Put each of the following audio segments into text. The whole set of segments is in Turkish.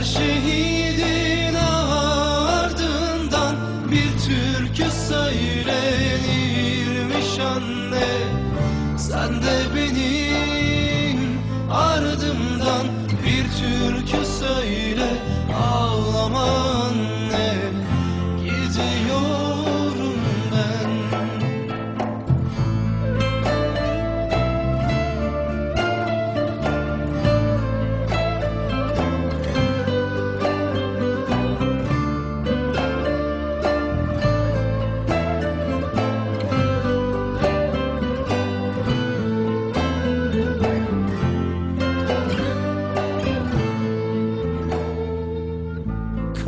Her şehidin ardından Bir türkü söylenirmiş anne. Sen de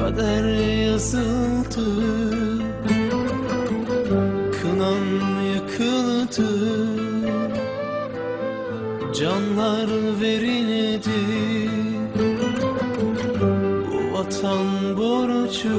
Kader yazıldı. Kınam yakıldı Canlar verildi. Bu vatan borcu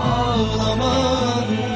ağlaman.